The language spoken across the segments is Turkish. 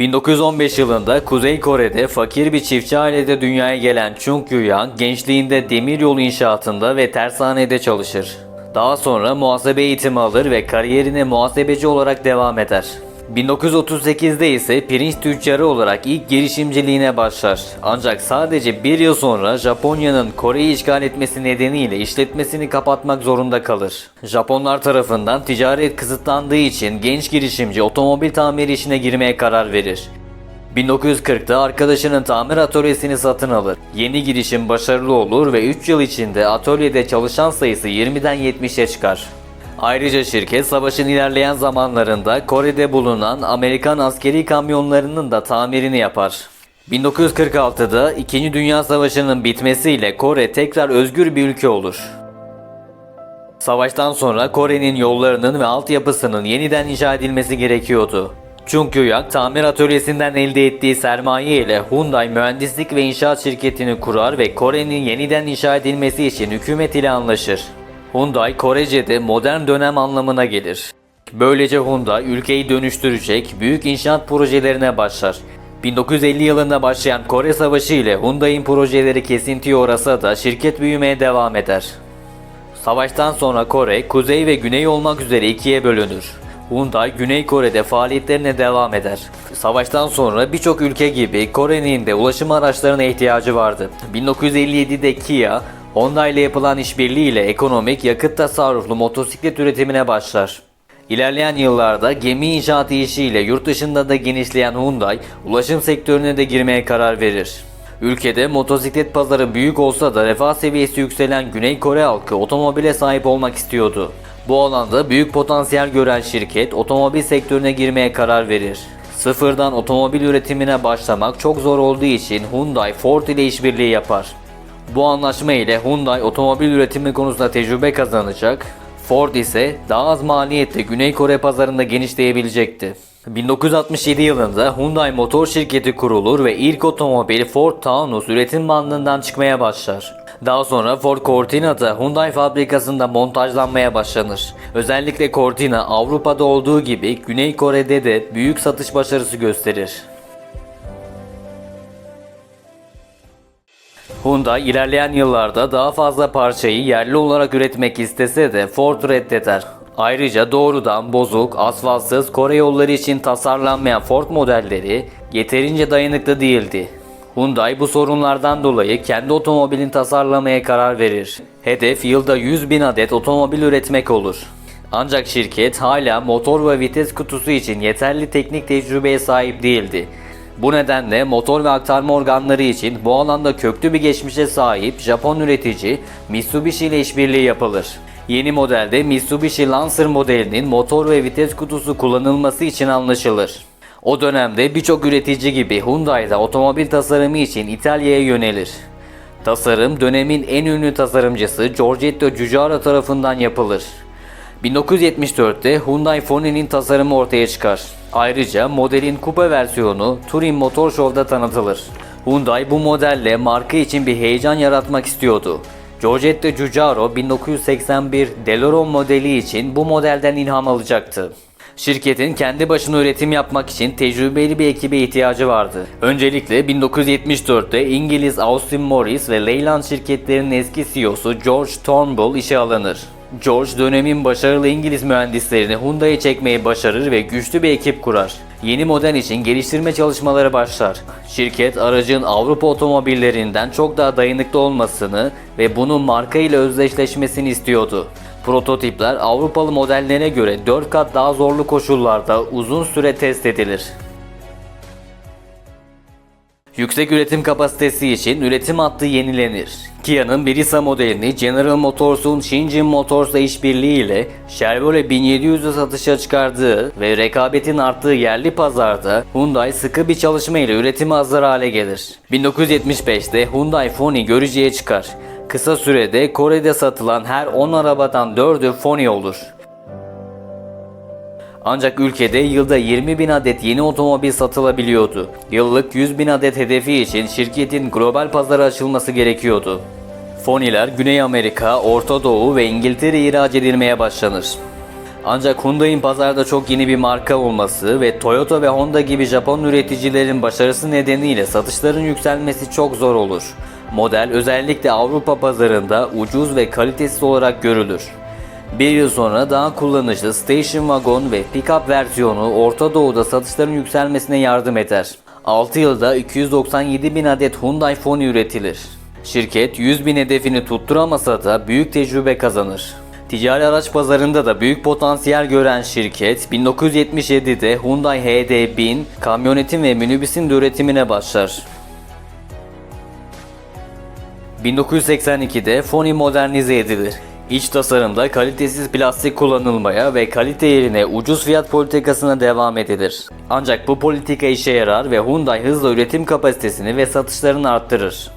1915 yılında Kuzey Kore'de fakir bir çiftçi ailede dünyaya gelen Chung Yu-yang gençliğinde demiryolu inşaatında ve tersanede çalışır. Daha sonra muhasebe eğitimi alır ve kariyerine muhasebeci olarak devam eder. 1938'de ise pirinç tüccarı olarak ilk girişimciliğine başlar. Ancak sadece bir yıl sonra Japonya'nın Kore'yi işgal etmesi nedeniyle işletmesini kapatmak zorunda kalır. Japonlar tarafından ticaret kısıtlandığı için genç girişimci otomobil tamiri işine girmeye karar verir. 1940'da arkadaşının tamir atölyesini satın alır. Yeni girişim başarılı olur ve 3 yıl içinde atölyede çalışan sayısı 20'den 70'e çıkar. Ayrıca şirket savaşın ilerleyen zamanlarında Kore'de bulunan Amerikan askeri kamyonlarının da tamirini yapar. 1946'da 2. Dünya Savaşı'nın bitmesiyle Kore tekrar özgür bir ülke olur. Savaştan sonra Kore'nin yollarının ve altyapısının yeniden inşa edilmesi gerekiyordu. Chung Kyu-yang tamir atölyesinden elde ettiği sermaye ile Hyundai mühendislik ve inşaat şirketini kurar ve Kore'nin yeniden inşa edilmesi için hükümet ile anlaşır. Hyundai Korece'de modern dönem anlamına gelir. Böylece Hyundai ülkeyi dönüştürecek büyük inşaat projelerine başlar. 1950 yılında başlayan Kore Savaşı ile Hyundai'nin projeleri kesintiye uğrasa da şirket büyümeye devam eder. Savaştan sonra Kore, kuzey ve güney olmak üzere ikiye bölünür. Hyundai, Güney Kore'de faaliyetlerine devam eder. Savaştan sonra birçok ülke gibi Kore'nin de ulaşım araçlarına ihtiyacı vardı. 1957'de Kia, Honda ile yapılan işbirliği ile ekonomik yakıt tasarruflu motosiklet üretimine başlar. İlerleyen yıllarda gemi inşaatı işiyle yurt dışında da genişleyen Hyundai, ulaşım sektörüne de girmeye karar verir. Ülkede motosiklet pazarı büyük olsa da refah seviyesi yükselen Güney Kore halkı otomobile sahip olmak istiyordu. Bu alanda büyük potansiyel gören şirket otomobil sektörüne girmeye karar verir. Sıfırdan otomobil üretimine başlamak çok zor olduğu için Hyundai Ford ile işbirliği yapar. Bu anlaşma ile Hyundai otomobil üretimi konusunda tecrübe kazanacak, Ford ise daha az maliyette Güney Kore pazarında genişleyebilecekti. 1967 yılında Hyundai Motor Şirketi kurulur ve ilk otomobili Ford Taunus üretim bandından çıkmaya başlar. Daha sonra Ford Cortina'da Hyundai fabrikasında montajlanmaya başlanır. Özellikle Cortina Avrupa'da olduğu gibi Güney Kore'de de büyük satış başarısı gösterir. Hyundai ilerleyen yıllarda daha fazla parçayı yerli olarak üretmek istese de Ford reddeder. Ayrıca doğrudan bozuk, asfaltsız Kore yolları için tasarlanmayan Ford modelleri yeterince dayanıklı değildi. Hyundai bu sorunlardan dolayı kendi otomobilini tasarlamaya karar verir. Hedef yılda 100 bin adet otomobil üretmek olur. Ancak şirket hala motor ve vites kutusu için yeterli teknik tecrübeye sahip değildi. Bu nedenle motor ve aktarma organları için bu alanda köklü bir geçmişe sahip Japon üretici Mitsubishi ile işbirliği yapılır. Yeni modelde Mitsubishi Lancer modelinin motor ve vites kutusu kullanılması için anlaşılır. O dönemde birçok üretici gibi Hyundai da otomobil tasarımı için İtalya'ya yönelir. Tasarım dönemin en ünlü tasarımcısı Giorgetto Giugiaro tarafından yapılır. 1974'te Hyundai Pony'nin tasarımı ortaya çıkar. Ayrıca modelin kupa versiyonu Turin Motor Show'da tanıtılır. Hyundai bu modelle marka için bir heyecan yaratmak istiyordu. Giorgetto Giugiaro 1981 DeLorean modeli için bu modelden ilham alacaktı. Şirketin kendi başına üretim yapmak için tecrübeli bir ekibe ihtiyacı vardı. Öncelikle 1974'te İngiliz Austin Morris ve Leyland şirketlerinin eski CEO'su George Turnbull işe alınır. George dönemin başarılı İngiliz mühendislerini Hyundai'ye çekmeyi başarır ve güçlü bir ekip kurar. Yeni model için geliştirme çalışmaları başlar. Şirket aracın Avrupa otomobillerinden çok daha dayanıklı olmasını ve bunun marka ile özdeşleşmesini istiyordu. Prototipler Avrupalı modellere göre 4 kat daha zorlu koşullarda uzun süre test edilir. Yüksek üretim kapasitesi için üretim hattı yenilenir. Kia'nın Brisa modelini General Motors'un Shinjin Motors'la işbirliği ile Chevrolet 1700'e satışa çıkardığı ve rekabetin arttığı yerli pazarda Hyundai sıkı bir çalışma ile üretime hazır hale gelir. 1975'te Hyundai Pony görücüye çıkar. Kısa sürede Kore'de satılan her 10 arabadan 4'ü Pony olur. Ancak ülkede yılda 20 bin adet yeni otomobil satılabiliyordu. Yıllık 100 bin adet hedefi için şirketin global pazara açılması gerekiyordu. Foniler Güney Amerika, Orta Doğu ve İngiltere ihraç edilmeye başlanır. Ancak Hyundai'in pazarda çok yeni bir marka olması ve Toyota ve Honda gibi Japon üreticilerin başarısı nedeniyle satışların yükselmesi çok zor olur. Model özellikle Avrupa pazarında ucuz ve kalitesiz olarak görülür. Bir yıl sonra daha kullanışlı station wagon ve pickup versiyonu Orta Doğu'da satışların yükselmesine yardım eder. 6 yılda 297 bin adet Hyundai Pony üretilir. Şirket 100 bin hedefini tutturamasa da büyük tecrübe kazanır. Ticari araç pazarında da büyük potansiyel gören şirket 1977'de Hyundai HD1000 kamyonetin ve minibüsün üretimine başlar. 1982'de Foni modernize edilir. İç tasarımda kalitesiz plastik kullanılmaya ve kalite yerine ucuz fiyat politikasına devam edilir. Ancak bu politika işe yarar ve Hyundai hızla üretim kapasitesini ve satışlarını arttırır.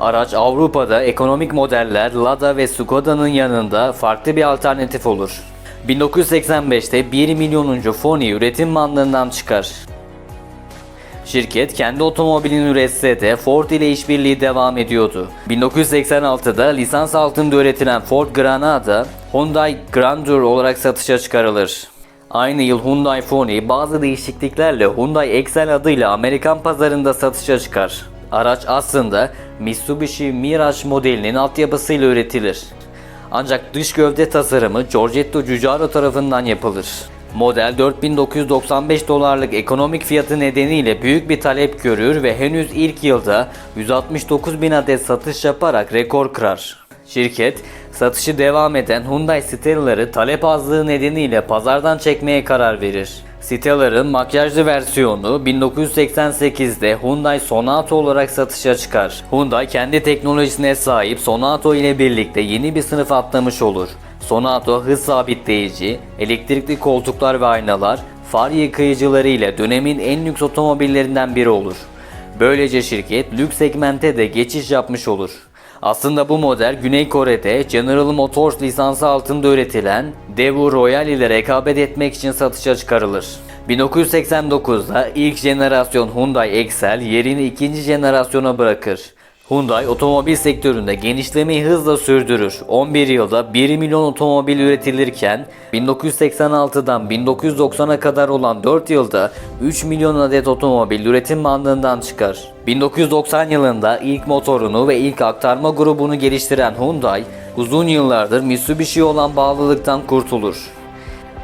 Araç Avrupa'da ekonomik modeller Lada ve Skoda'nın yanında farklı bir alternatif olur. 1985'te 1 milyonuncu Foni üretim bandından çıkar. Şirket kendi otomobilini üretse de Ford ile işbirliği devam ediyordu. 1986'da lisans altında üretilen Ford Granada, Hyundai Grandeur olarak satışa çıkarılır. Aynı yıl Hyundai Pony bazı değişikliklerle Hyundai Excel adıyla Amerikan pazarında satışa çıkar. Araç aslında Mitsubishi Mirage modelinin altyapısıyla üretilir. Ancak dış gövde tasarımı Giorgetto Giugiaro tarafından yapılır. Model 4995 dolarlık ekonomik fiyatı nedeniyle büyük bir talep görür ve henüz ilk yılda 169 bin adet satış yaparak rekor kırar. Şirket, satışı devam eden Hyundai Stellar'ı talep azlığı nedeniyle pazardan çekmeye karar verir. Stellar'ın makyajlı versiyonu 1988'de Hyundai Sonata olarak satışa çıkar. Hyundai kendi teknolojisine sahip Sonata ile birlikte yeni bir sınıf atlamış olur. Sonata hız sabitleyici, elektrikli koltuklar ve aynalar, far yıkayıcıları ile dönemin en lüks otomobillerinden biri olur. Böylece şirket lüks segmente de geçiş yapmış olur. Aslında bu model Güney Kore'de General Motors lisansı altında üretilen Daewoo Royale ile rekabet etmek için satışa çıkarılır. 1989'da ilk jenerasyon Hyundai Excel yerini ikinci jenerasyona bırakır. Hyundai otomobil sektöründe genişlemeyi hızla sürdürür. 11 yılda 1 milyon otomobil üretilirken 1986'dan 1990'a kadar olan 4 yılda 3 milyon adet otomobil üretim bandından çıkar. 1990 yılında ilk motorunu ve ilk aktarma grubunu geliştiren Hyundai, uzun yıllardır Mitsubishi'ye olan bağlılıktan kurtulur.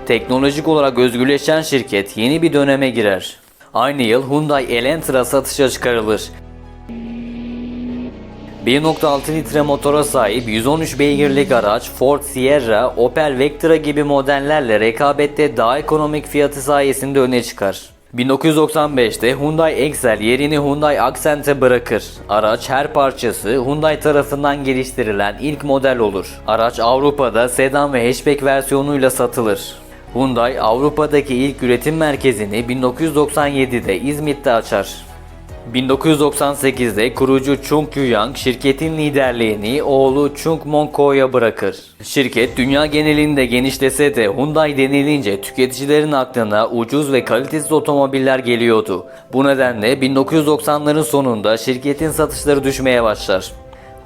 Teknolojik olarak özgürleşen şirket yeni bir döneme girer. Aynı yıl Hyundai Elantra satışa çıkarılır. 1.6 litre motora sahip 113 beygirlik araç Ford Sierra, Opel Vectra gibi modellerle rekabette daha ekonomik fiyatı sayesinde öne çıkar. 1995'te Hyundai Excel yerini Hyundai Accent'e bırakır. Araç her parçası Hyundai tarafından geliştirilen ilk model olur. Araç Avrupa'da sedan ve hatchback versiyonuyla satılır. Hyundai Avrupa'daki ilk üretim merkezini 1997'de İzmit'te açar. 1998'de kurucu Chung Kyu-yang şirketin liderliğini oğlu Chung Mong-ko'ya bırakır. Şirket dünya genelinde genişlese de Hyundai denilince tüketicilerin aklına ucuz ve kalitesiz otomobiller geliyordu. Bu nedenle 1990'ların sonunda şirketin satışları düşmeye başlar.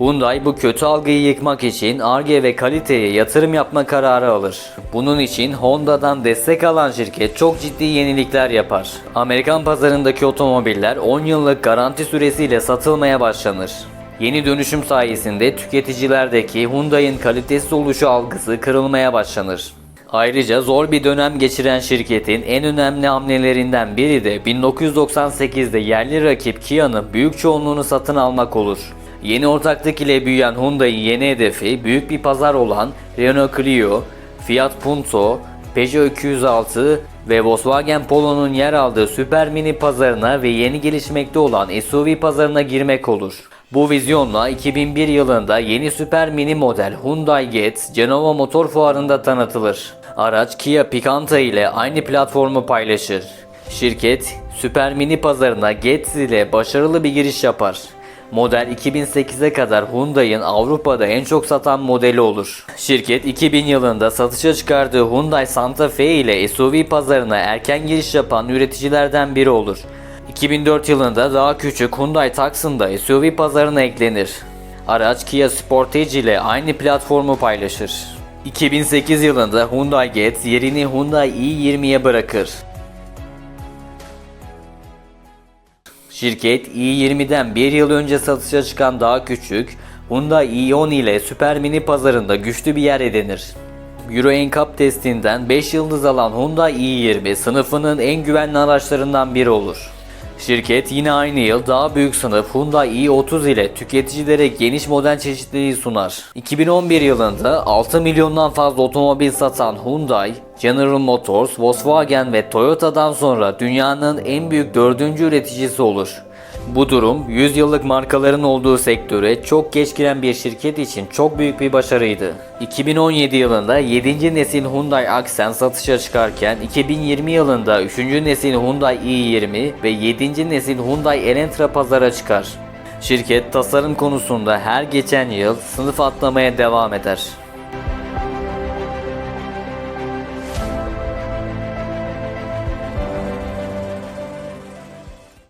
Hyundai bu kötü algıyı yıkmak için Ar-Ge ve kaliteye yatırım yapma kararı alır. Bunun için Honda'dan destek alan şirket çok ciddi yenilikler yapar. Amerikan pazarındaki otomobiller 10 yıllık garanti süresiyle satılmaya başlanır. Yeni dönüşüm sayesinde tüketicilerdeki Hyundai'nin kalitesiz oluşu algısı kırılmaya başlanır. Ayrıca zor bir dönem geçiren şirketin en önemli hamlelerinden biri de 1998'de yerli rakip Kia'nın büyük çoğunluğunu satın almak olur. Yeni ortaklık ile büyüyen Hyundai'nin yeni hedefi büyük bir pazar olan Renault Clio, Fiat Punto, Peugeot 206 ve Volkswagen Polo'nun yer aldığı süper mini pazarına ve yeni gelişmekte olan SUV pazarına girmek olur. Bu vizyonla 2001 yılında yeni süper mini model Hyundai Getz Genova Motor Fuarı'nda tanıtılır. Araç Kia Picanto ile aynı platformu paylaşır. Şirket süper mini pazarına Getz ile başarılı bir giriş yapar. Model 2008'e kadar Hyundai'nin Avrupa'da en çok satan modeli olur. Şirket 2000 yılında satışa çıkardığı Hyundai Santa Fe ile SUV pazarına erken giriş yapan üreticilerden biri olur. 2004 yılında daha küçük Hyundai Tucson da SUV pazarına eklenir. Araç Kia Sportage ile aynı platformu paylaşır. 2008 yılında Hyundai Getz yerini Hyundai i20'ye bırakır. Şirket i20'den bir yıl önce satışa çıkan daha küçük Hyundai i10 ile Super Mini pazarında güçlü bir yer edinir. Euro NCAP testinden 5 yıldız alan Hyundai i20 sınıfının en güvenli araçlarından biri olur. Şirket yine aynı yıl daha büyük sınıf Hyundai i30 ile tüketicilere geniş model çeşitliliği sunar. 2011 yılında 6 milyondan fazla otomobil satan Hyundai, General Motors, Volkswagen ve Toyota'dan sonra dünyanın en büyük dördüncü üreticisi olur. Bu durum 100 yıllık markaların olduğu sektöre çok geç giren bir şirket için çok büyük bir başarıydı. 2017 yılında 7. nesil Hyundai Accent satışa çıkarken 2020 yılında 3. nesil Hyundai i20 ve 7. nesil Hyundai Elantra pazara çıkar. Şirket tasarım konusunda her geçen yıl sınıf atlamaya devam eder.